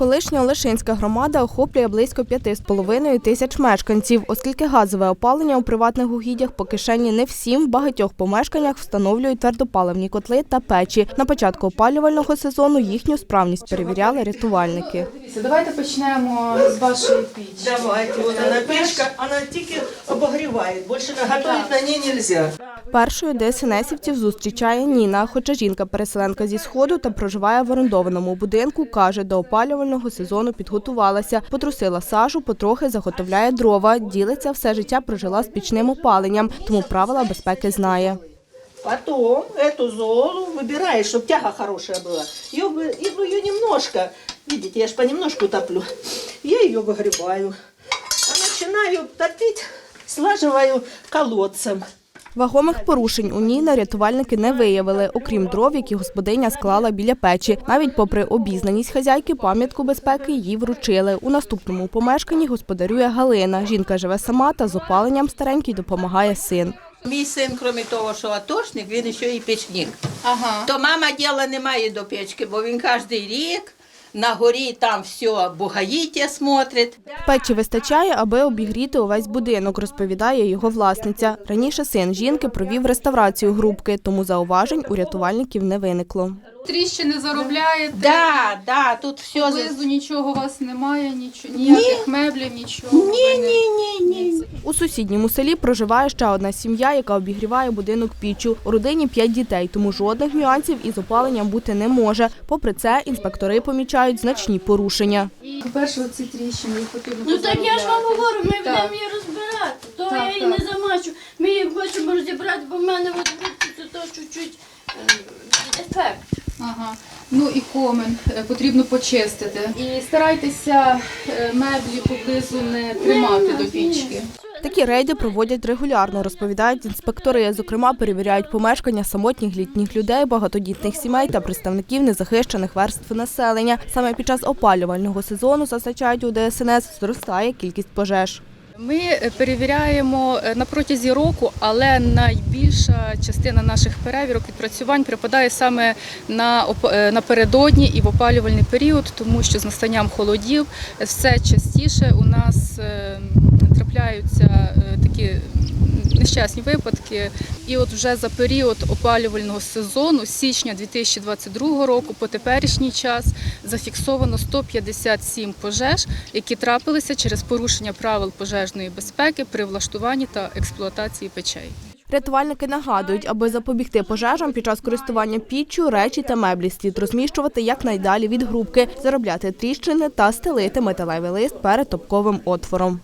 Колишня Олешинська громада охоплює близько 5,5 тисяч мешканців. Оскільки газове опалення у приватних угіддях по кишені не всім, в багатьох помешканнях встановлюють твердопаливні котли та печі. На початку опалювального сезону їхню справність перевіряли рятувальники. Давайте почнемо з вашої пічі. Давайте, вот она печка, она тільки обогревает, больше готовить на ней нельзя. Першою ДСНСівців зустрічає Ніна. Хоча жінка-переселенка зі сходу та проживає в орендованому будинку, каже, до опалювального сезону підготувалася. Потрусила сажу, потрохи заготовляє дрова. Ділиться все життя прожила з пічним опаленням, тому правила безпеки знає. Потом эту золу выбираешь, чтобы тяга хорошая была. Ее, вы- и, ну, ее немножко, видите, я же понемножку топлю. Я ее выгребаю. А начинаю топить, слаживаю колодцем. Вагомих порушень у Ніни рятувальники не виявили, окрім дров, які господиня склала біля печі. Навіть попри обізнаність хазяйки, пам'ятку безпеки їй вручили. У наступному помешканні господарює Галина. Жінка живе сама та з опаленням старенькій допомагає син. Мій син, крім того, що атошник, він ще і печник. Ага. То мама діла не має до печки, бо він кожен рік на горі там все бугаїття смотрить. Печі вистачає, аби обігріти увесь будинок, розповідає його власниця. Раніше син жінки провів реставрацію грубки, тому зауважень у рятувальників не виникло. Тріщини заробляєте. Да, да, тут все. Поблизу нічого у вас немає, нічого, ніяких меблів, нічого. Ні, ні, ні, ні. У сусідньому селі проживає ще одна сім'я, яка обігріває будинок піччю. У родині п'ять дітей, тому жодних нюансів із опаленням бути не може. Попри це, інспектори помічають значні порушення. По-перше, оці тріщини їх потрібно Ну так я ж вам говорю, ми Так. будемо її розбирати. То Так, я її не замачу. Ми її хочемо розібрати, бо в мене от це то чуть-чуть. Ага. Ну і комен е, потрібно почистити. І старайтеся е, меблі поблизу не тримати до пічки. Такі рейди проводять регулярно, розповідають інспектори. Зокрема, перевіряють помешкання самотніх літніх людей, багатодітних сімей та представників незахищених верств населення. Саме під час опалювального сезону, зазначають у ДСНС, зростає кількість пожеж. Ми перевіряємо е, на протязі року, але найбільша частина наших перевірок відпрацювань припадає саме на е, напередодні і в опалювальний період, тому що з настанням холодів все частіше у нас е, трапляються такі нещасні випадки. І от вже за період опалювального сезону, січня 2022 року, по теперішній час зафіксовано 157 пожеж, які трапилися через порушення правил пожежної безпеки при влаштуванні та експлуатації печей. Рятувальники нагадують, аби запобігти пожежам під час користування піччю, речі та меблі слід розміщувати якнайдалі від грубки, заробляти тріщини та стелити металевий лист перед топковим отвором.